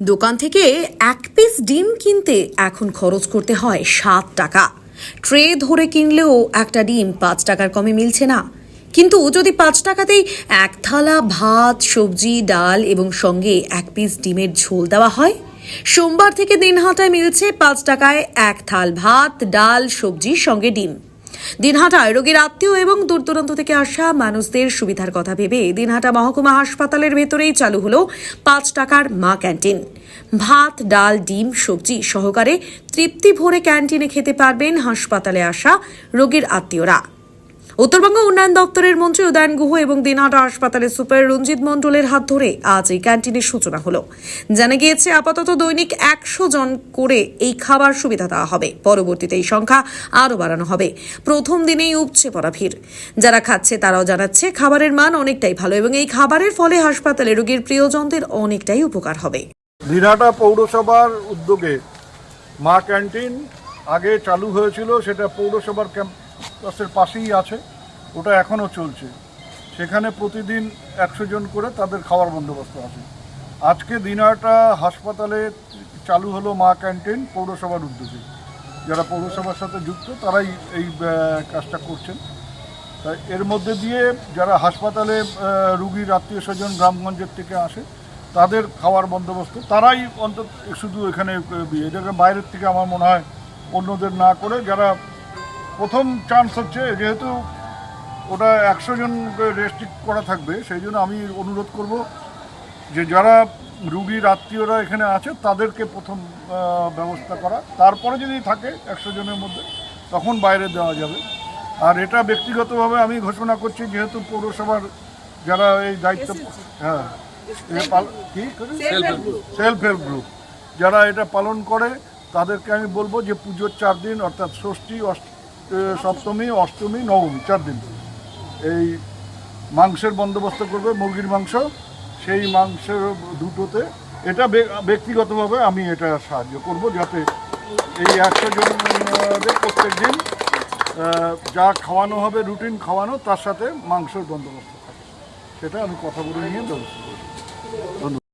দোকান থেকে এক পিস ডিম কিনতে এখন খরচ করতে হয় সাত টাকা। ট্রে ধরে কিনলেও একটা ডিম পাঁচ টাকার কমে মিলছে না। কিন্তু যদি পাঁচ টাকাতেই এক থালা ভাত, সবজি, ডাল এবং সঙ্গে এক পিস ডিমের ঝোল দেওয়া হয়, সোমবার থেকে দিনহাটায় মিলছে পাঁচ টাকায় এক থাল ভাত, ডাল, সবজি, সঙ্গে ডিম। দিনহাটায় রোগীর আত্মীয় এবং দূর দূরান্ত থেকে আসা মানুষদের সুবিধার কথা ভেবে দিনহাটা মহকুমা হাসপাতালের ভেতরেই চালু হলো পাঁচ টাকার মা ক্যান্টিন। ভাত, ডাল, ডিম, সবজি সহকারে তৃপ্তি ভরে ক্যান্টিনে খেতে পারবেন হাসপাতালে আসা রোগীর আত্মীয়রা। উত্তরবঙ্গ উন্নয়ন দপ্তরের মন্ত্রী উদয়ন গুহ এবং দিনহাটা হাসপাতালের সুপার রঞ্জিত মণ্ডলের হাত ধরে আজ এই ক্যান্টিনের সূচনা হলো। জানা গিয়েছে, আপাতত দৈনিক একশো জন করে এই খাবার সুবিধা দেওয়া হবে। পরবর্তীতে এই সংখ্যা আরও বাড়ানো হবে। প্রথম দিনেই উপচে পড়া ভিড়। যারা খাচ্ছে, তারাও জানাচ্ছে খাবারের মান অনেকটাই ভালো এবং এই খাবারের ফলে হাসপাতালে রোগীর প্রিয়জনদের অনেকটাই উপকার হবে। দিনহাটা পৌরসভার উদ্যোগে মা ক্যান্টিন আগে চালু হয়েছিল, সেটা পৌরসভার ক্যাম্পাসের পাশেই আছে। ওটা এখনও চলছে। সেখানে প্রতিদিন একশো জন করে তাদের খাওয়ার বন্দোবস্ত আছে। আজকে দিনহাটা হাসপাতালে চালু হলো মা ক্যান্টিন পৌরসভার উদ্যোগে। যারা পৌরসভার সাথে যুক্ত, তারাই এই কাজটা করছেন। তাই এর মধ্যে দিয়ে যারা হাসপাতালে রুগীর আত্মীয় স্বজন গ্রামগঞ্জের থেকে আসে, তাদের খাওয়ার বন্দোবস্ত, তারাই অন্তত শুধু এখানে এটাকে বাইরের থেকে আমার মনে হয় অন্যদের না করে যারা প্রথম চান্স হচ্ছে যেহেতু ওটা একশো জন রেস্ট্রিক্ট করা থাকবে সেই জন্য আমি অনুরোধ করব যে যারা রুগীর আত্মীয়রা এখানে আছে তাদেরকে প্রথম ব্যবস্থা করা। তারপরে যদি থাকে একশো জনের মধ্যে তখন বাইরে দেওয়া যাবে। আর এটা ব্যক্তিগতভাবে আমি ঘোষণা করছি যেহেতু পৌরসভার যারা এই দায়িত্ব হ্যাঁ। কি? সেলফ হেল্প গ্রুপ যারা এটা পালন করে তাদেরকে আমি বলব যে পুজোর চার দিন অর্থাৎ ষষ্ঠী অষ্ট- সপ্তমী, অষ্টমী, নবমী, চার দিন। এই মাংসের বন্দোবস্ত করবে, মুরগির মাংস। সেই মাংসের দুটোতে এটা ব্যক্তিগতভাবে আমি এটা সাহায্য করব যাতে এই একশো জনদের প্রত্যেক দিন যা খাওয়ানো হবে, রুটিন খাওয়ানো, তার সাথে মাংসের বন্দোবস্ত থাকে। সেটা আমি কথা বলে নিয়ে ব্যবস্থা করব ধন্যবাদ।